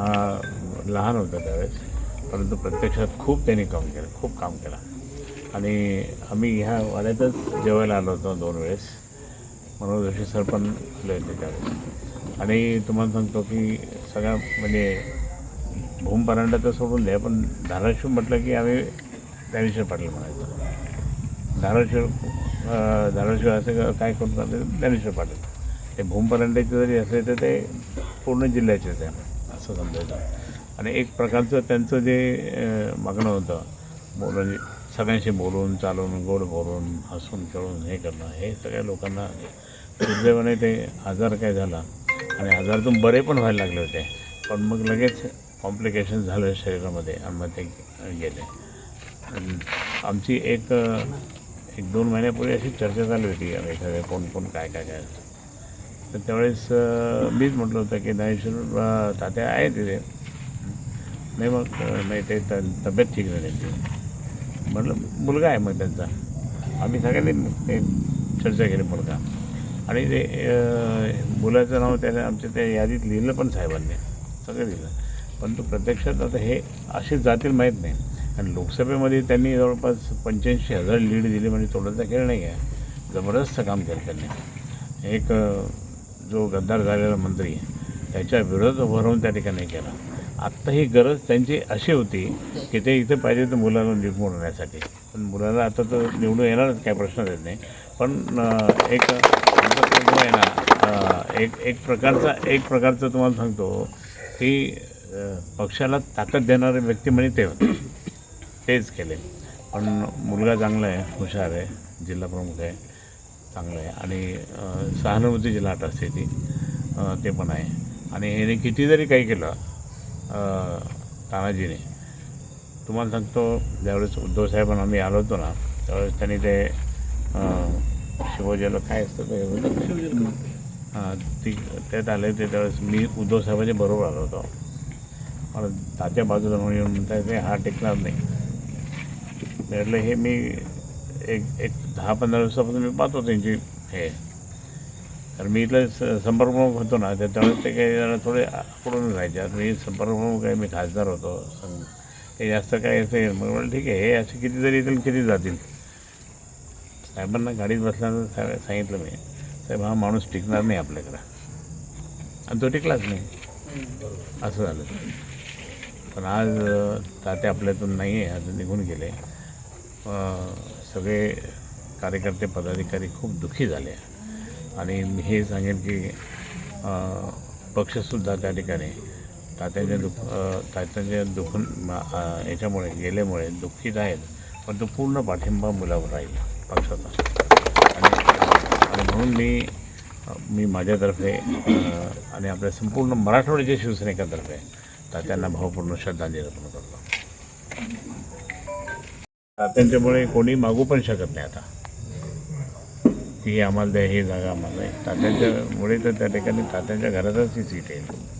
हा लहान होता त्यावेळेस परंतु प्रत्यक्षात खूप त्यांनी काम केलं खूप काम केलं. आणि आम्ही ह्या वाड्यातच जेवायला आलो होतो दोन वेळेस. मनोज जोशी सर पण आले होते त्यावेळेस. आणि तुम्हाला सांगतो की सगळ्या म्हणजे भूम परांडा तर सोडून द्या पण धाराशिव म्हटलं की आम्ही ज्ञानेश्वर पाटील म्हणायचो. धाराशिव धाराशिव असं का- काय करून चाललं ज्ञानेश्वर पाटील. ते भूम परांड्याचे जरी असले तर ते पूर्ण जिल्ह्याचेच आहे असं समजायचं. आणि एक प्रकारचं त्यांचं जे मागणं होतं बोलून सगळ्यांशी बोलून चालून गोड बोलून हसून खेळून हे करणं हे सगळ्या लोकांना दुर्दैवाने ते आजार काय झाला आणि आजारातून बरे पण व्हायला लागले होते पण मग लगेच कॉम्प्लिकेशन झालं शरीरामध्ये आणि मग ते गेले. आमची एक एक दोन महिन्यापूर्वी अशी चर्चा चालू होती आम्ही सगळे कोण कोण काय काय काय? तर त्यावेळेस मीच म्हटलं होतं की ज्ञानेश्वर तात्या आहे तिथे. नाही मग नाही ते त तब्येत ठीक नाही त्यांची. म्हटलं मुलगा आहे मग त्यांचा. आम्ही सगळ्यांनी चर्चा केली मुलगा. आणि ते मुलाचं नाव त्याने आमच्या त्या यादीत लिहिलं पण साहेबांनी. सगळं लिहिलं. परंतु प्रत्यक्षात आता हे असे जातील माहीत नाही. आणि लोकसभेमध्ये त्यांनी जवळपास पंच्याऐंशी हजार लीड दिली म्हणजे थोडंसं खेळ नाही आहे जबरदस्त काम केलं त्यांनी. एक जो गद्दार झालेला मंत्री त्याच्या विरोध उभं राहून त्या ठिकाणी केला. आत्ता ही गरज त्यांची अशी होती की ते इथे पाहिजे तर मुलाला निवडून आणण्यासाठी पण मुलाला आता तर निवडून येणारच काय प्रश्नच येत नाही. पण एक आहे ना एक एक प्रकारचा एक प्रकारचं तुम्हाला सांगतो की पक्षाला ताकद देणारे व्यक्ती म्हणजे ते होते. तेच केले. पण मुलगा चांगला आहे हुशार आहे जिल्हा प्रमुख आहे. चांगलं आहे. आणि अं, सहानुभूती लाट असते ती ते पण आहे. आणि ह्याने किती जरी काही केलं तानाजीने. तुम्हाला सांगतो ज्यावेळेस उद्धव साहेबांना आम्ही आलो होतो ना त्यावेळेस त्यांनी ते शिवोजीला काय असतं ते ती त्यात आले ते त्यावेळेस मी उद्धव साहेबांच्या बरोबर आलो होतो. मला तात्या बाजूला म्हणून येऊन ते हा टेकणार नाही. म्हटलं हे मी एक एक दहा पंधरा दिवसापासून मी पाहतो त्यांची. हे. तर मी इथलं संपर्क प्रमुख होतो ना त्यावेळेस ते काही जरा थोडे आकडून राहायचे. आता मी संपर्क प्रमुख आहे मी खासदार होतो. हे जास्त काय असेल मग म्हटलं ठीक आहे हे असे किती जरी येतील किती जातील? साहेबांना गाडीत बसल्यानंतर साहेब सांगितलं मी. साहेब हा माणूस टिकणार नाही आपल्याकडं. आणि तो टिकलाच नाही. असं झालं. पण आज अं, तात्या आपल्यातून नाही आहे आज निघून गेले. सगळे कार्यकर्ते पदाधिकारी खूप दुःखी झाले. आणि मी हे सांगेन की पक्षसुद्धा त्या ठिकाणी तात्यांच्या दुःख तात्यांच्या दुःखून याच्यामुळे गेल्यामुळे दुःखीत आहेत. पण तो पूर्ण पाठिंबा मुलावर राहील पक्षाचा. आणि आणि म्हणून मी मी माझ्यातर्फे आणि आपल्या संपूर्ण मराठवाड्याच्या शिवसेनेकातर्फे तात्यांना भावपूर्ण श्रद्धांजली अर्पण करतो. तात्यांच्यामुळे कोणी मागू पण शकत नाही आता. की आम्हाला द्या हे जागा आम्हाला तात्यांच्यामुळे तर त्या ठिकाणी तात्यांच्या घरातच ही सीट आहे